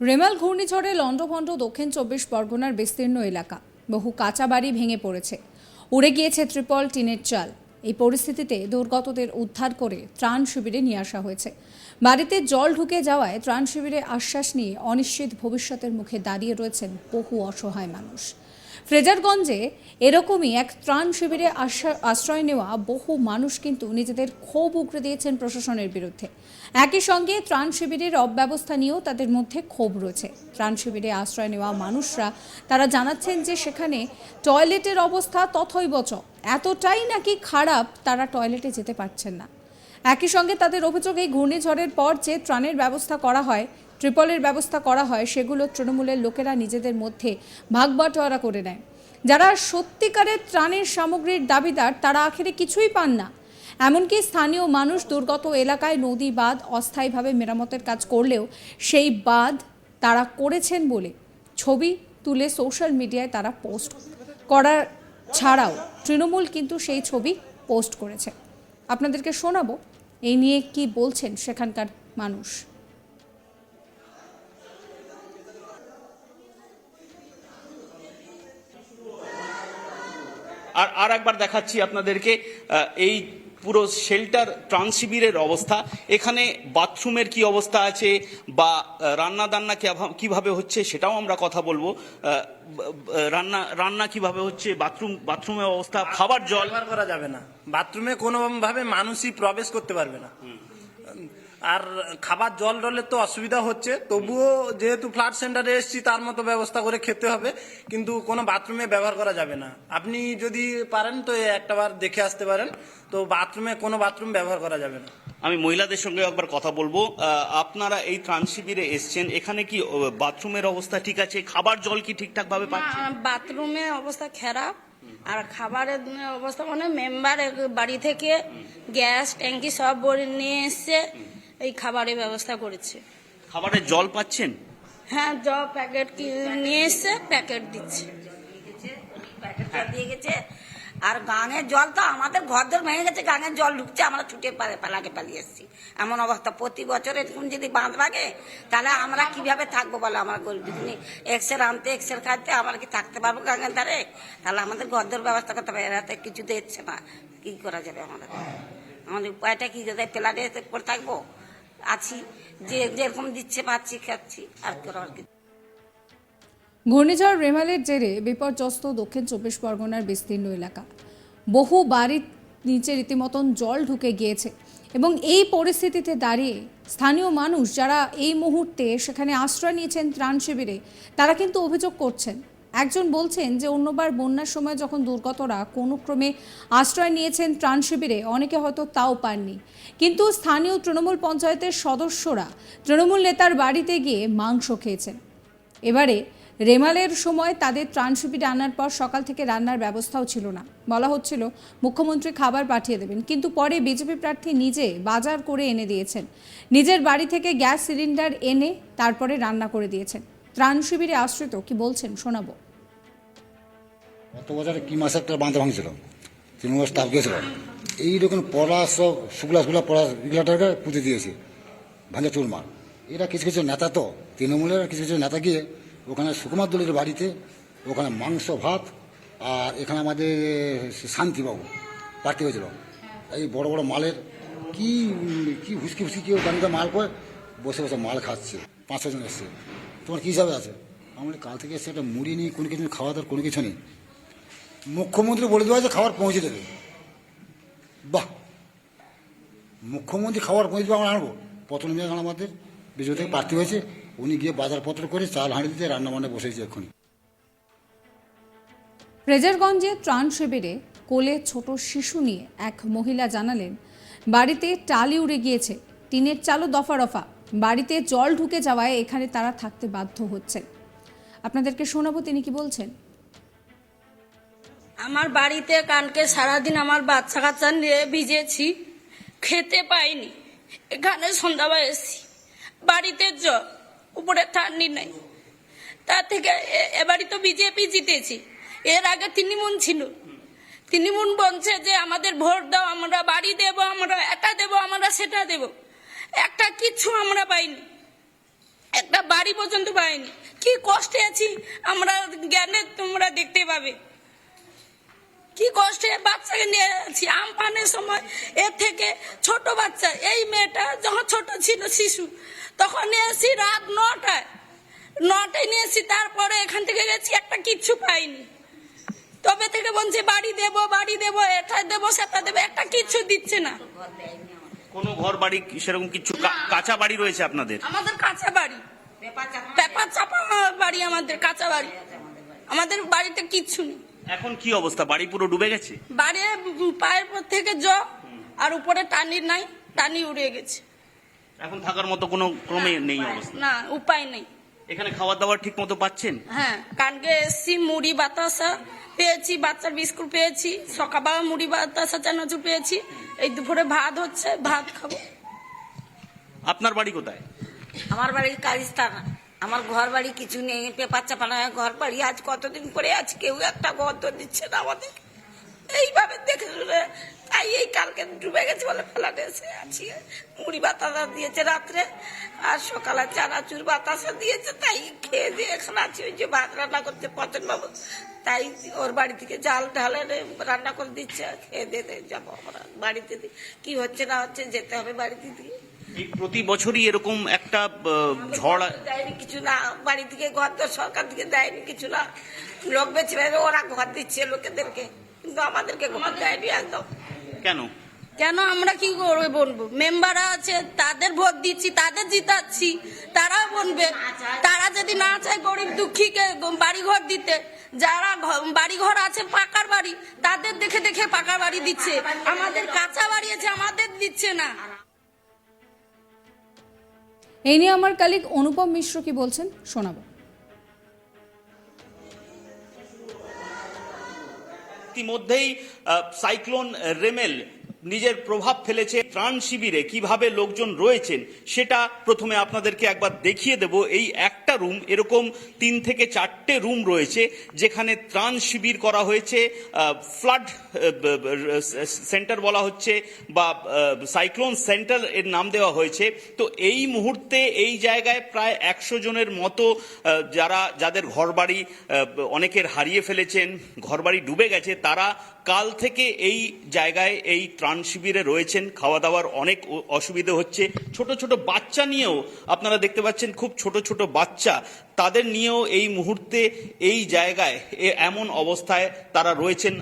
রেমাল ঘূর্ণিঝড়ে লণ্ডভণ্ড দক্ষিণ চব্বিশ পরগনার বিস্তীর্ণ এলাকা। বহু কাঁচা বাড়ি ভেঙে পড়েছে। উড়ে গিয়েছে ত্রিপল টিনের চাল। এই পরিস্থিতিতে দুর্গতদের উদ্ধার করে ত্রাণ শিবিরে নিয়ে আসা হয়েছে। বাড়িতে জল ঢুকে যাওয়ায় ত্রাণ শিবিরে আশ্বাস নিয়ে অনিশ্চিত ভবিষ্যতের মুখে দাঁড়িয়ে রয়েছেন বহু অসহায় মানুষ। ফ্রেজারগঞ্জে এরকমই এক ত্রাণ শিবিরে আশ্রয় নেওয়া বহু মানুষ কিন্তু নিজেদের ক্ষোভ উগড়ে দিয়েছেন প্রশাসনের বিরুদ্ধে। একই সঙ্গে ত্রাণ শিবিরের অব্যবস্থা নিয়েও তাদের মধ্যে ক্ষোভ রয়েছে। ত্রাণ শিবিরে আশ্রয় নেওয়া মানুষরা, তারা জানাচ্ছেন যে সেখানে টয়লেটের অবস্থা তথৈবচ এতটাই নাকি খারাপ, তারা টয়লেটে যেতে পারছেন না। একই সঙ্গে তাদের অভিযোগ, এই ঘূর্ণিঝড়ের পর যে ত্রাণের ব্যবস্থা করা হয় ট্রিপলের ব্যবস্থা করা হয়, সেগুলো তৃণমূলের লোকেরা নিজেদের মধ্যে ভাগবাটোয়ারা করে নেয়। যারা সত্যিকারের ত্রাণের সামগ্রীর দাবিদার, তারা আখেরে কিছুই পান না। এমনকি স্থানীয় মানুষ দুর্গত এলাকায় নদী বাঁধ অস্থায়ীভাবে মেরামতের কাজ করলেও সেই বাঁধ তারা করেছেন বলে ছবি তুলে সোশ্যাল মিডিয়ায় তারা পোস্ট করার ছাড়াও তৃণমূল কিন্তু সেই ছবি পোস্ট করেছে। আপনাদেরকে শোনাবো, এই নিয়ে কি বলছেন সেখানকার মানুষ? আর আর একবার দেখাচ্ছি আপনাদেরকে এই পুরো শেল্টার ট্রান্সিবিরের অবস্থা। এখানে বাথরুমের কি অবস্থা আছে বা রান্না দান্না কিভাবে- হচ্ছে সেটাও আমরা কথা বলব। রান্না রান্না কীভাবে হচ্ছে বাথরুম বাথরুমের অবস্থা খাবার জল। করা যাবে না। বাথরুমে কোনোভাবে মানুষই প্রবেশ করতে পারবে না। আর খাবার জল টলের তো অসুবিধা হচ্ছে। তবুও যেহেতু ফ্লাড সেন্টারে এসেছি তার মতো ব্যবস্থা করে খেতে হবে। কিন্তু কোনো বাথরুমে ব্যবহার করা যাবে না। আপনি যদি পারেন তো একটাবার দেখে আসতে পারেন। তো বাথরুমে কোনো বাথরুম ব্যবহার করা যাবে না। আমি মহিলাদের সঙ্গে একবার কথা বলব। আপনারা এই ত্রাণ শিবিরে এসছেন। এখানে কি বাথরুমের অবস্থা ঠিক আছে? খাবার জল কি ঠিকঠাক ভাবে বাথরুমের অবস্থা খারাপ। আর খাবারের অবস্থা মানে মেম্বার বাড়ি থেকে গ্যাস ট্যাঙ্কি সব নিয়ে এসছে। এই খাবারের ব্যবস্থা করেছে। খাবারের জল পাচ্ছেন? হ্যাঁ জল প্যাকেট নিয়ে এসছে প্যাকেট দিচ্ছে। প্যাকেটটা দিয়ে গেছে। আর গাঙের জল তো আমাদের ঘর ধর ভেঙে গেছে গাঙের জল ঢুকছে আমরা ছুটে পালে পালাকে পালিয়ে এসেছি। এমন অবস্থা। প্রতি বছর এরকম যদি বাঁধ ভাগে তাহলে আমরা কীভাবে থাকব বলো আমরা গরিব যদি এক্সের আনতে এক্সের খাইতে আমরা কি থাকতে পারব গাঙের ধারে? তাহলে আমাদের ঘর ধর ব্যবস্থা করতে হবে। এরা তো কিছু দিচ্ছে না। কি করা যাবে আমাদের? আমাদের উপায়টা কি? যদি পেলারে করে থাকব আছি, যে যেরকম দিচ্ছে পাচ্ছি, খাচ্ছি, আর করার কি। ঘূর্ণিঝড় রেমালের জেরে বিপর্যস্ত দক্ষিণ চব্বিশ পরগনার বিস্তীর্ণ এলাকা। বহু বাড়ির নিচে রীতিমতন জল ঢুকে গিয়েছে এবং এই পরিস্থিতিতে দাঁড়িয়ে স্থানীয় মানুষ যারা এই মুহূর্তে সেখানে আশ্রয় নিয়েছেন ত্রাণ শিবিরে, তারা কিন্তু অভিযোগ করছেন একজন বলছেন যে অন্যবার বন্যার সময় যখন দুর্গতরা কোনো ক্রমে আশ্রয় নিয়েছেন ত্রাণ শিবিরে, অনেকে হয়তো তাও পাননি। কিন্তু স্থানীয় তৃণমূল পঞ্চায়েতের সদস্যরা তৃণমূল নেতার বাড়িতে গিয়ে মাংস খেয়েছেন। এবারে রেমালের সময় তাদের ত্রাণ শিবিরে আনার পর সকাল থেকে রান্নার ব্যবস্থাও ছিল না। বলা হচ্ছিল মুখ্যমন্ত্রী খাবার পাঠিয়ে দেবেন, কিন্তু পরে বিজেপি প্রার্থী নিজে বাজার করে এনে দিয়েছেন। নিজের বাড়ি থেকে গ্যাস সিলিন্ডার এনে তারপরে রান্না করে দিয়েছেন। ত্রাণ শিবিরে আশ্রিত কি বলছেন শোনাবো। গত বছরে কি মাসে একটা বাঁধ ভাঙছিল? তৃণমূল স্টাফ গিয়েছিল। এইরকম পড়া সব, শুকলা শুকলা পড়া এগুলাটাকে পুঁতে দিয়েছে। ভাঙে চুরমার। এরা কিছু কিছু নেতা তো, তৃণমূলের কিছু কিছু নেতা গিয়ে ওখানে সুকুমার দলের বাড়িতে ওখানে মাংস, ভাত আর এখানে আমাদের শান্তিবাবু প্রার্থী হয়েছিল। এই বড় বড় মালের কি কি হুসকি হুসকি কেউ গাড়িতে মাল করে বসে বসে মাল খাচ্ছে। পাঁচ ছজন এসছে। তোমার কী হিসাবে আছে? আমরা কাল থেকে এসে একটা মুড়ি নেই কোনো কিছু, খাওয়া দাওয়ার কোনো কিছু নেই। মুখ্যমন্ত্রী বলে দেওয়া যে খাবার পৌঁছে দেবে। বাহ! মুখ্যমন্ত্রী খাবার পৌঁছে দেবে, আমরা আনব। পতন খান আমাদের বিজয় থেকে প্রার্থী হয়েছে, উনি গিয়ে বাজারপত্র করে চাল হাঁড়ি দিতে রান্না বান্না বসেছে এক্ষুনি। রেজারগঞ্জে ত্রাণ শিবিরে কোলে ছোট শিশু নিয়ে এক মহিলা জানালেন, বাড়িতে টালি উড়ে গিয়েছে, টিনের চালও দফা রফা, বাড়িতে জল ঢুকে যাওয়ায় এখানে তারা থাকতে বাধ্য হচ্ছেন। আপনাদেরকে শোনাবো তিনি কি বলছেন। আমার বাড়িতে কানকে সারাদিন আমার বাচ্চা কাচ্চা নিয়ে ভিজেছি, খেতে পাইনি। এখানে সন্ধ্যাবেলা এসেছি। বাড়িতে জ, উপরে ঠান্ডি নাই। তা থেকে এবারই তো বিজেপি জিতেছি এর আগে তৃণমূল ছিল। তৃণমূল বলছে যে, আমাদের ভোট দাও, আমরা বাড়ি দেব, আমরা এটা দেব, আমরা সেটা দেব। একটা কিচ্ছু আমরা পাইনি। একটা বাড়ি পর্যন্ত পাইনি। কি কষ্টে আছি, আমরা জ্ঞানে তোমরা দেখতে পাবে। কি কষ্টে বাচ্চাকে নিয়ে আছি আমফানের সময় এর থেকে ছোট বাচ্চা এই মেয়েটা যখন ছোট ছিল শিশু তখন নিয়ে এসেছি রাত নটায়। নটায় নিয়েছি তারপরে এখান থেকে গেছি একটা কিচ্ছু পাইনি। তবে থেকে বলছে বাড়ি দেবো বাড়ি দেবো এটা দেবো সেটা দেবো একটা কিচ্ছু দিচ্ছে না। কোনো ঘর বাড়ি সেরকম কিছু? কা- কাঁচা বাড়ি রয়েছে আপনাদের? আমাদের কাঁচা বাড়ি। পেপার চাপা বাড়ি আমাদের কাঁচা বাড়ি। আমাদের বাড়িতে কিচ্ছু নেই। এখন কি অবস্থা? বাড়ি পুরো ডুবে গেছে? বাড়ি পায়ের পর থেকে জ আর উপরে টানি নাই টানি উড়ে গেছে। এখন থাকার মতো কোনো ক্রমে নেই অবস্থা। না উপায় নেই। এখানে খাবার দাবার ঠিক মতো পাচ্ছেন? হ্যাঁ কানকে এসছি মুড়ি বাতাসা পেয়েছি বাচ্চার বিস্কুট পেয়েছি সকালবেলা মুড়ি বাতাসা চানাচুর পেয়েছি এই দুপুরে ভাত হচ্ছে ভাত খাব। আপনার বাড়ি কোথায়? আমার বাড়ির কারিস্তান আমার ঘর বাড়ি কিছু নেই, পেপার চাপানো ঘর বাড়ি আজ কতদিন পরে আজ কেউ একটা ঘর দিচ্ছে না আমাদের? এইভাবে দেখে শুনে তাই এই কালকে ডুবে গেছে বলে ফেলাতে এসে আছি। মুড়ি বাতাসা দিয়েছে রাত্রে, আর সকালে চানাচুর বাতাসা দিয়েছে, তাই খেয়ে দিয়ে এখন আছি ওই যে ভাত রান্না করতে পতন বাবু তাই ওর বাড়ি থেকে জাল ঢালে রান্না করে দিচ্ছে খেয়ে দিয়ে যাব আমরা বাড়িতে। কি হচ্ছে না হচ্ছে যেতে হবে বাড়িতে দিয়ে। এই প্রতি বছরই এরকম একটা ঝড় দেয়নি কিছু না বাড়ি থেকে ঘর তো সরকার থেকে দেয়নি কিছু না। লোক বেছে বেছে ওরা ঘর দিচ্ছে লোকেদেরকে কিন্তু আমাদেরকে ঘর দেয়নি একদম। কেন? কেন আমরা কি করে বলব? মেম্বাররা আছে তাদের ভোট দিচ্ছি তাদের জিতাচ্ছি তারাও বলবে। তারা যদি না চায় গরিব দুঃখীকে বাড়ি ঘর দিতে যারা বাড়ি ঘর আছে পাকার বাড়ি তাদের দেখে দেখে পাকা বাড়ি দিচ্ছে। আমাদের কাঁচা বাড়ি আছে আমাদের দিচ্ছে না। এই নিয়ে আমার কালিক অনুপম মিশ্র কি বলছেন শোনাবো। ইতিমধ্যেই সাইক্লোন রেমেল নিজের প্রভাব ফেলেছে ত্রাণ শিবিরে, কীভাবে লোকজন রয়েছেন, সেটা প্রথমে আপনাদেরকে একবার দেখিয়ে দেব। এই একটা রুম এরকম তিন থেকে চারটে রুম রয়েছে, যেখানে ত্রাণ শিবির করা হয়েছে ফ্লাড সেন্টার বলা হচ্ছে, বা সাইক্লোন সেন্টার এর নাম দেওয়া হয়েছে। তো এই মুহূর্তে এই জায়গায় প্রায় একশো জনের মতো যারা, যাদের ঘরবাড়ি অনেকের হারিয়ে ফেলেছেন, ঘরবাড়ি ডুবে গেছে, তারা কাল থেকে এই জায়গায় এই ত্রাণ শিবিরে রয়েছেন। খাওয়া দাওয়ার অনেক অসুবিধে হচ্ছে। ছোট ছোট বাচ্চা নিয়েও আপনারা দেখতে পাচ্ছেন, খুব ছোট ছোট বাচ্চা তাদের নিয়েও এই মুহূর্তে, এই জায়গায় এমন অবস্থায় তারা রয়েছেন।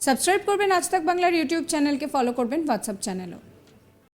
সাবস্ক্রাইব করবেন আজ তাক বাংলার ইউটিউব চ্যানেলকে ফলো করবেন হোয়াটসঅ্যাপ চ্যানেলও